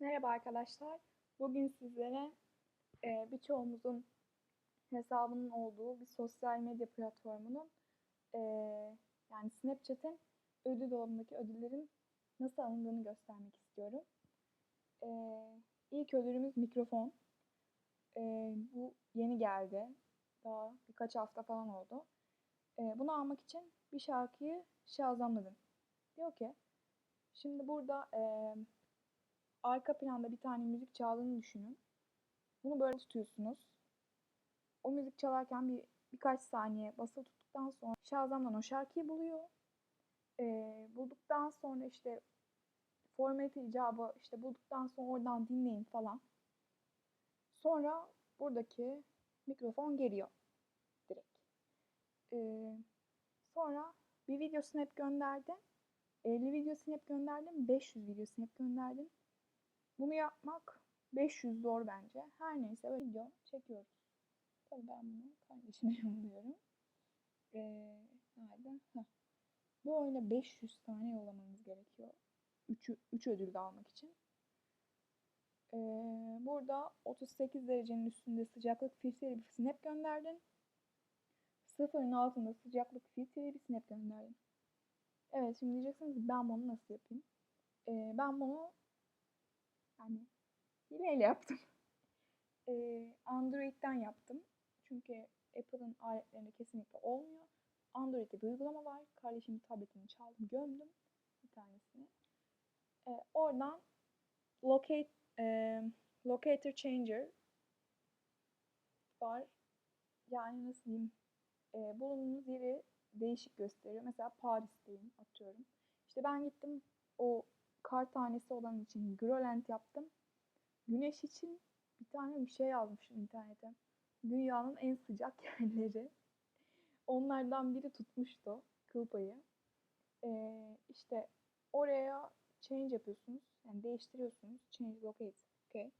Merhaba arkadaşlar. Bugün sizlere e, birçoğumuzun hesabının olduğu bir sosyal medya platformunun e, yani Snapchat'in ödül dolabındaki ödüllerin nasıl alındığını göstermek istiyorum. E, ilk ödülümüz mikrofon. E, bu yeni geldi. Daha birkaç hafta falan oldu. E, bunu almak için bir şarkıyı şazamladım. Diyor ki, şimdi burada... E, arka planda bir tane müzik çaldığını düşünün. Bunu böyle tutuyorsunuz. O müzik çalarken bir birkaç saniye basılı tuttuktan sonra Shazam'dan o şarkıyı buluyor. Ee, bulduktan sonra işte format icabı işte bulduktan sonra oradan dinleyin falan. Sonra buradaki mikrofon geliyor direkt. Ee, sonra bir video snap gönderdim. 50 video snap gönderdim. 500 video snap gönderdim. Bunu yapmak 500 zor bence. Her neyse böyle video çekiyoruz. Tabii ben bunu kardeşime yolluyorum. Ee, nerede? Heh. Böyle 500 tane yollamanız gerekiyor. 3, 3 ödül de almak için. Ee, burada 38 derecenin üstünde sıcaklık filtreli bir snap gönderdin. Sıfırın altında sıcaklık filtreli bir snap gönderdin. Evet şimdi diyeceksiniz ben bunu nasıl yapayım? Ee, ben bunu yani hileyle yaptım. Ee, Android'den yaptım. Çünkü Apple'ın aletlerinde kesinlikle olmuyor. Android'de bir uygulama var. Kardeşimin tabletini çaldım, gömdüm bir tanesini. Ee, oradan locate e, locator changer var. Yani nasıl diyeyim? E, bulunduğunuz yeri değişik gösteriyor. Mesela Paris'teyim atıyorum. İşte ben gittim o kar tanesi olan için Grönland yaptım. Güneş için bir tane bir şey yazmışım internete. Dünyanın en sıcak yerleri. Onlardan biri tutmuştu kıl payı. Ee, işte oraya change yapıyorsunuz. Yani değiştiriyorsunuz. Change locate. Okay.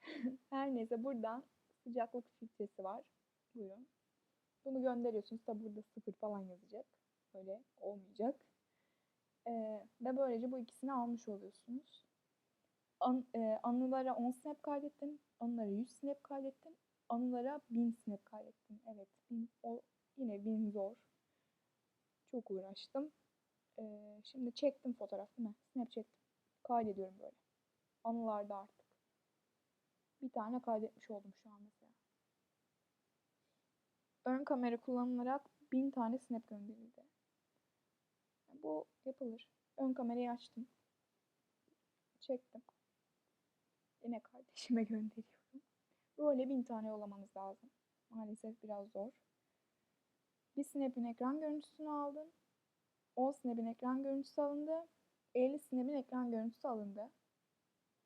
Her neyse buradan sıcaklık filtresi var. Buyurun. Bunu gönderiyorsunuz. Tabi burada sıfır falan yazacak. Böyle olmayacak. Ee, ve böylece bu ikisini almış oluyorsunuz. An, e, anılara 10 snap kaydettim. Anılara 100 snap kaydettim. Anılara 1000 snap kaydettim. Evet. Bin, o yine 1000 zor. Çok uğraştım. Ee, şimdi çektim fotoğraf değil mi? Snap çektim. Kaydediyorum böyle. Anılarda artık. Bir tane kaydetmiş oldum şu an mesela. Ön kamera kullanılarak 1000 tane snap gönderildi. Bu yapılır. Ön kamerayı açtım. Çektim. Yine kardeşime gönderiyorum. Böyle bin tane yollamanız lazım. Maalesef biraz zor. Bir snap'in ekran görüntüsünü aldım. 10 snap'in ekran görüntüsü alındı. 50 snap'in ekran görüntüsü alındı.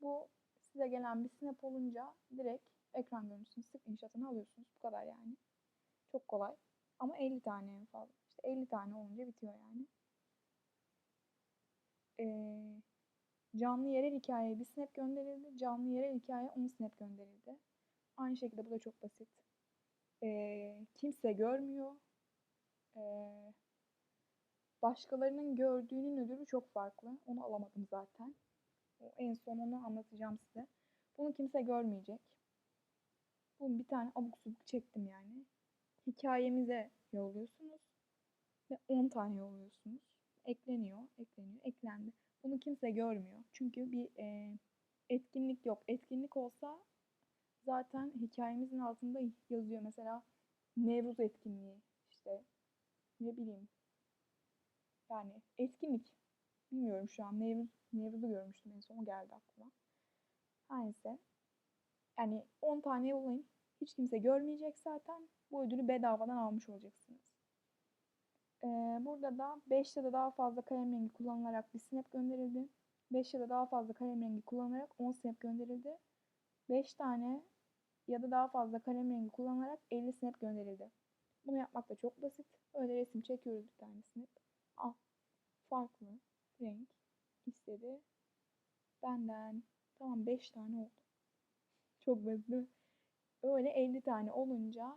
Bu size gelen bir snap olunca direkt ekran görüntüsünü screenshot'ını alıyorsunuz. Bu kadar yani. Çok kolay. Ama 50 tane en fazla. İşte 50 tane olunca bitiyor yani e, canlı yerel hikayeye bir snap gönderildi. Canlı yerel hikayeye 10 snap gönderildi. Aynı şekilde bu da çok basit. E, kimse görmüyor. E, başkalarının gördüğünün ödülü çok farklı. Onu alamadım zaten. En son onu anlatacağım size. Bunu kimse görmeyecek. Bunu bir tane abuk subuk çektim yani. Hikayemize yolluyorsunuz. Ve 10 tane yolluyorsunuz ekleniyor, ekleniyor, eklendi. Bunu kimse görmüyor. Çünkü bir e, etkinlik yok. Etkinlik olsa zaten hikayemizin altında yazıyor. Mesela Nevruz etkinliği işte ne bileyim yani etkinlik bilmiyorum şu an Nevruz, Nevruz'u görmüştüm en son geldi aklıma. Her neyse. Yani 10 tane yollayın. Hiç kimse görmeyecek zaten. Bu ödülü bedavadan almış olacaksınız. Burada da 5 ya da daha fazla kalem rengi kullanılarak bir snap gönderildi. 5 ya da daha fazla kalem rengi kullanılarak 10 snap gönderildi. 5 tane ya da daha fazla kalem rengi kullanarak 50 snap gönderildi. Bunu yapmak da çok basit. Öyle resim çekiyoruz bir tane snap. Al. Farklı renk istedi. Benden. Tamam 5 tane oldu. Çok basit Öyle 50 tane olunca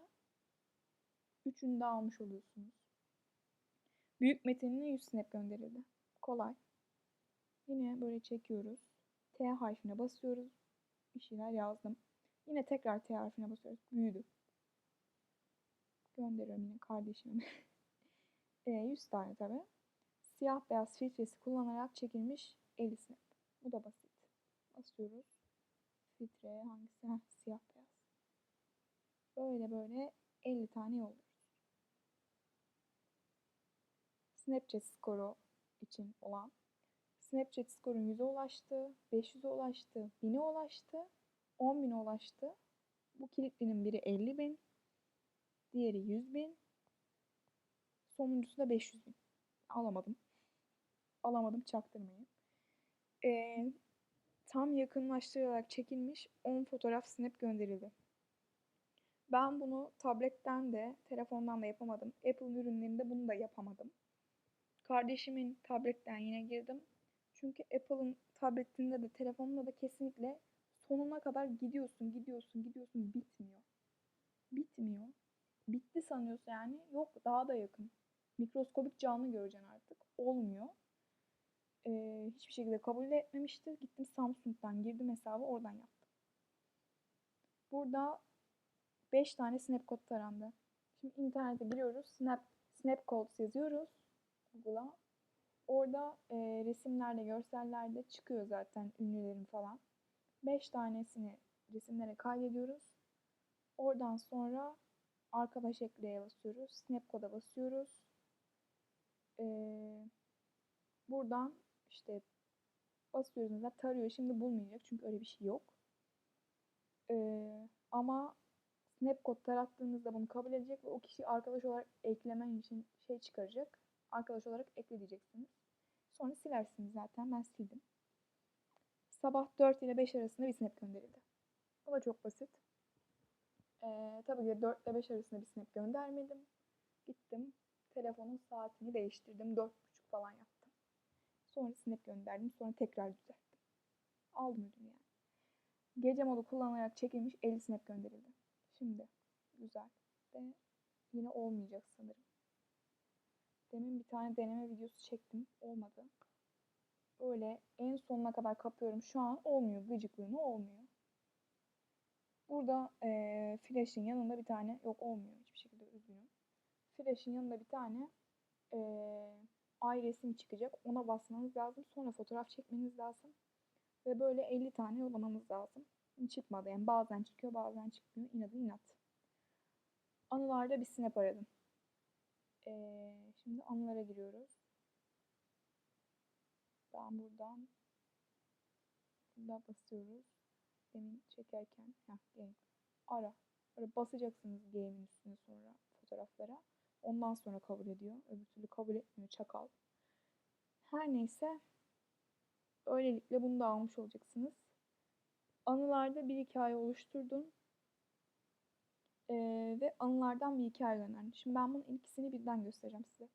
üçünü de almış oluyorsunuz. Büyük metinine 100 snap gönderildi. Kolay. Yine böyle çekiyoruz. T harfine basıyoruz. Bir şeyler yazdım. Yine tekrar T harfine basıyoruz. Büyüdü. Gönderiyorum yine kardeşime. e, 100 tane tabi. Siyah beyaz filtresi kullanarak çekilmiş 50 snap. Bu da basit. Basıyoruz. Filtre hangisi? Heh, siyah beyaz. Böyle böyle 50 tane yolluyoruz. Snapchat skoru için olan Snapchat skorun 100'e ulaştı, 500'e ulaştı, 1000'e ulaştı, 10.000'e ulaştı. Bu kilitlinin biri 50 bin, diğeri 100 bin, sonuncusu da 500 bin. Alamadım. Alamadım çaktırmayın. Ee, tam yakınlaştırılarak çekilmiş 10 fotoğraf snap gönderildi. Ben bunu tabletten de, telefondan da yapamadım. Apple ürünlerinde bunu da yapamadım. Kardeşimin tabletten yine girdim. Çünkü Apple'ın tabletinde de telefonunda da kesinlikle sonuna kadar gidiyorsun, gidiyorsun, gidiyorsun bitmiyor. Bitmiyor. Bitti sanıyorsun yani. Yok daha da yakın. Mikroskobik canlı göreceksin artık. Olmuyor. Ee, hiçbir şekilde kabul etmemişti. Gittim Samsung'dan girdim hesabı oradan yaptım. Burada 5 tane snap kod tarandı. Şimdi internete giriyoruz. Snap, snap codes yazıyoruz. Google'a. Orada e, resimlerde, görsellerde çıkıyor zaten ünlülerin falan. 5 tanesini resimlere kaydediyoruz. Oradan sonra arkadaş ekleye basıyoruz. Snap koda basıyoruz. Ee, buradan işte basıyoruz mesela tarıyor. Şimdi bulmayacak çünkü öyle bir şey yok. Ee, ama snap kod tarattığınızda bunu kabul edecek ve o kişiyi arkadaş olarak eklemen için şey çıkaracak. Arkadaş olarak ekle diyeceksiniz. Sonra silersiniz zaten. Ben sildim. Sabah 4 ile 5 arasında bir snap gönderildi. Bu da çok basit. Ee, tabii ki 4 ile 5 arasında bir snap göndermedim. Gittim. Telefonun saatini değiştirdim. 4.30 falan yaptım. Sonra snap gönderdim. Sonra tekrar düzelttim. Aldım ürünü yani. Gece modu kullanarak çekilmiş 50 snap gönderildi. Şimdi güzel. Ve yine olmayacak sanırım. Demin bir tane deneme videosu çektim. Olmadı. Öyle en sonuna kadar kapıyorum. Şu an olmuyor. Gıcıklığını olmuyor. Burada e, flash'in yanında bir tane yok olmuyor hiçbir şekilde üzgünüm. Flash'in yanında bir tane e, ay resim çıkacak. Ona basmanız lazım. Sonra fotoğraf çekmeniz lazım. Ve böyle 50 tane yollamanız lazım. Çıkmadı yani bazen çıkıyor bazen çıkmıyor. İnadı inat. Anılarda bir snap aradım. Ee, şimdi anılara giriyoruz. Ben buradan burada basıyoruz. Demin çekerken heh, game. Ara. Böyle basacaksınız game'in üstüne sonra fotoğraflara. Ondan sonra kabul ediyor. Öbür türlü kabul etmiyor çakal. Her neyse öylelikle bunu da almış olacaksınız. Anılarda bir hikaye oluşturdum. Ee, ve anılardan bir hikaye gönderdim. Şimdi ben bunun ikisini birden göstereceğim size.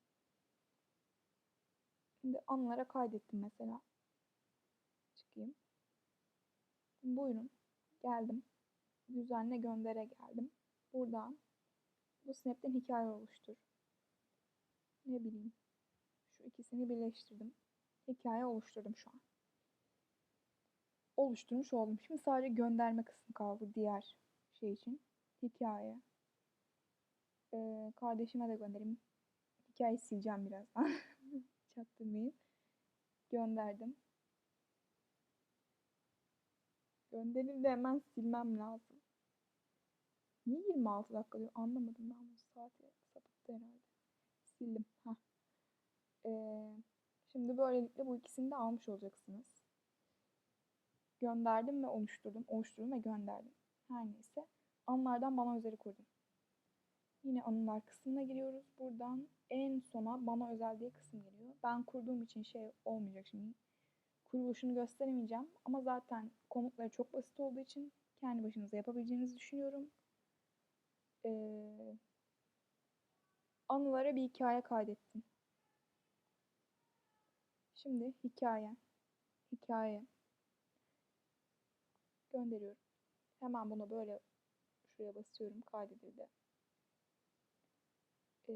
Şimdi anılara kaydettim mesela. Çıkayım. Buyurun. Geldim. Düzenle göndere geldim. Buradan bu snap'ten hikaye oluştur. Ne bileyim. Şu ikisini birleştirdim. Hikaye oluşturdum şu an. Oluşturmuş oldum. Şimdi sadece gönderme kısmı kaldı diğer şey için. Hikaye. Ee, kardeşime de göndereyim. Hikayeyi sileceğim birazdan. Çaktırmayayım. Gönderdim. Gönderildi hemen silmem lazım. Niye 26 dakika diyor anlamadım ben bu saati sapıttı herhalde. Sildim. Heh. Ee, şimdi böylelikle bu ikisini de almış olacaksınız. Gönderdim ve oluşturdum. Oluşturdum ve gönderdim. Her neyse. Anılardan bana özeli kurdum. Yine anılar kısmına giriyoruz. Buradan en sona bana özel diye kısım geliyor. Ben kurduğum için şey olmayacak şimdi. Kuruluşunu gösteremeyeceğim. Ama zaten komutları çok basit olduğu için kendi başınıza yapabileceğinizi düşünüyorum. Ee, anılara bir hikaye kaydettim. Şimdi hikaye. Hikaye. Gönderiyorum. Hemen bunu böyle şuraya basıyorum. Kaydedildi. Ee,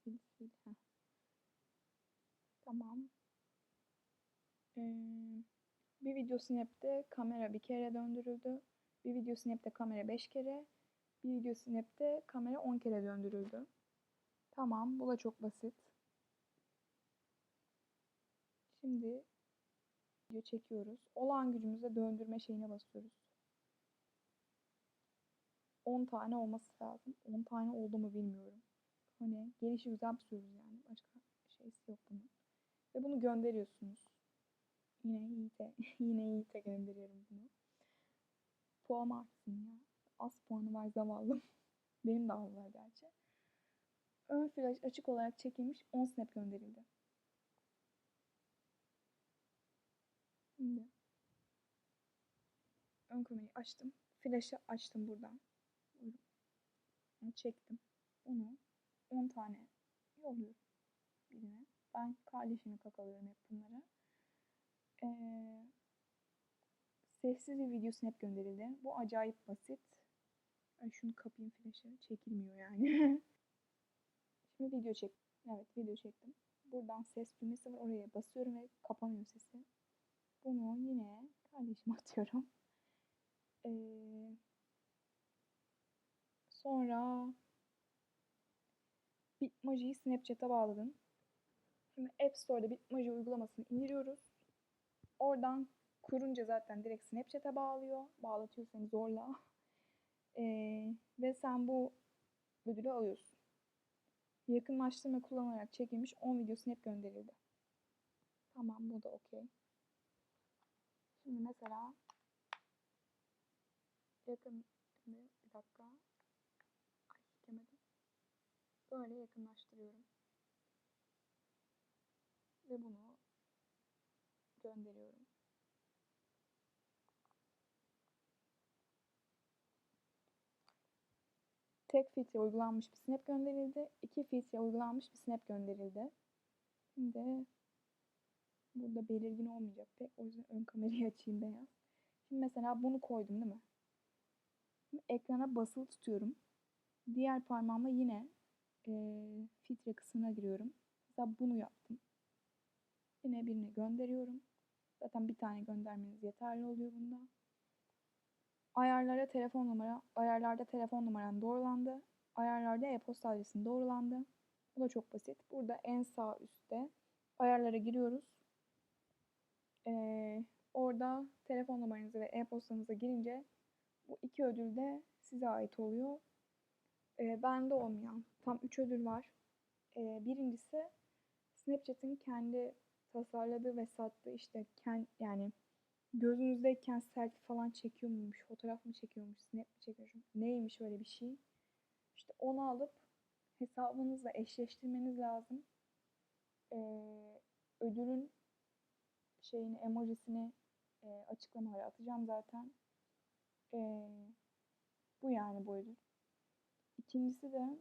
sil sil sil. Heh. Tamam. Ee, bir video snap'te kamera bir kere döndürüldü. Bir video snap'te kamera 5 kere. Bir video snap'te kamera 10 kere döndürüldü. Tamam, bu da çok basit. Şimdi video çekiyoruz. Olağan gücümüzle döndürme şeyine basıyoruz. 10 tane olması lazım. 10 tane oldu mu bilmiyorum. Hani gelişi güzel tutuyoruz yani. Başka şeysi yok bunun. Ve bunu gönderiyorsunuz. Yine Yiğit'e, yine Yiğit'e gönderiyorum bunu. Puan artsın ya. Az puanı var zavallım. Benim de az var gerçi. Ön flash açık olarak çekilmiş 10 snap gönderildi. Şimdi ön kamerayı açtım. Flash'ı açtım buradan. Bunu çektim. Onu 10 tane yolluyorum birine. Ben kardeşime kakalıyorum hep bunları. Ee, sessiz bir video snap gönderildi. Bu acayip basit. Ay şunu kapayım flash'ı. Çekilmiyor yani. Şimdi video çek. Evet video çektim. Buradan ses düğmesi var. Oraya basıyorum ve kapanıyor sesi. Bunu yine kardeşime atıyorum. Ee, sonra Bitmoji'yi Snapchat'a bağladım. Şimdi App Store'da Bitmoji uygulamasını indiriyoruz. Oradan kurunca zaten direkt Snapchat'e bağlıyor. Bağlatıyor seni zorla. Ee, ve sen bu ödülü alıyorsun. Yakınlaştırma kullanarak çekilmiş 10 video snap gönderildi. Tamam bu da okey. Şimdi mesela yakın bir dakika. Böyle yakınlaştırıyorum. Ve bunu gönderiyorum. Tek filtre uygulanmış bir snap gönderildi. İki filtre uygulanmış bir snap gönderildi. Şimdi burada belirgin olmayacak pek. O yüzden ön kamerayı açayım beyaz. Şimdi mesela bunu koydum değil mi? Şimdi ekrana basılı tutuyorum. Diğer parmağımla yine e, filtre kısmına giriyorum. Mesela bunu yaptım. Yine birine gönderiyorum. Zaten bir tane göndermeniz yeterli oluyor bunda. Ayarlara telefon numara, ayarlarda telefon numaran doğrulandı. Ayarlarda e-posta adresin doğrulandı. Bu da çok basit. Burada en sağ üstte ayarlara giriyoruz. Ee, orada telefon numaranızı ve e-postanızı girince bu iki ödül de size ait oluyor. Ee, bende olmayan tam üç ödül var. Ee, birincisi Snapchat'in kendi tasarladığı ve sattığı işte kend, yani gözünüzdeyken selfie falan çekiyor muymuş, fotoğraf mı çekiyormuş, snap mi çekiyormuş, neymiş öyle bir şey. İşte onu alıp hesabınızla eşleştirmeniz lazım. Ee, ödülün şeyini, emojisini e, açıklamalara atacağım zaten. Ee, bu yani bu ödül. İkincisi de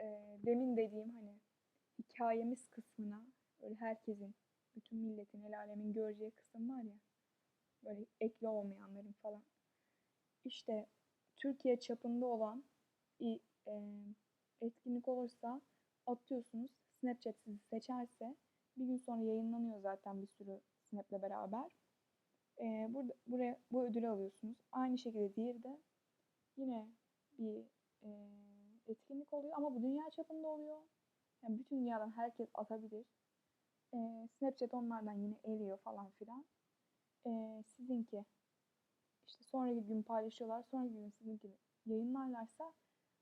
e, demin dediğim hani hikayemiz kısmına böyle herkesin, bütün milletin, el alemin göreceği kısım var ya. Böyle ekli olmayanların falan. İşte Türkiye çapında olan e, etkinlik olursa atıyorsunuz. Snapchat sizi seçerse bir gün sonra yayınlanıyor zaten bir sürü Snap'le beraber. E, burada, buraya, bu ödülü alıyorsunuz. Aynı şekilde diğeri de yine bir e, etkinlik oluyor ama bu dünya çapında oluyor. Yani bütün dünyadan herkes atabilir. E, Snapchat onlardan yine eliyor falan filan e, sizinki işte sonraki gün paylaşıyorlar. Sonraki gün sizinki yayınlarlarsa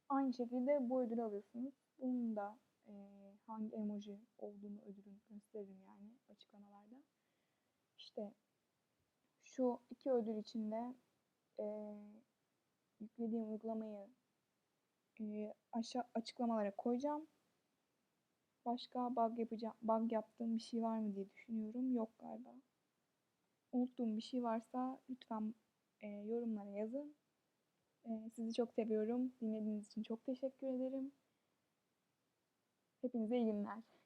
aynı şekilde bu ödülü alıyorsunuz. Bunun da e, hangi emoji olduğunu ödülün gösteririm yani açıklamalarda. İşte şu iki ödül içinde e, yüklediğim uygulamayı e, aşağı açıklamalara koyacağım. Başka bug yapacağım, bug yaptığım bir şey var mı diye düşünüyorum. Yok galiba. Unuttuğum bir şey varsa lütfen e, yorumlara yazın. E, sizi çok seviyorum. Dinlediğiniz için çok teşekkür ederim. Hepinize iyi günler.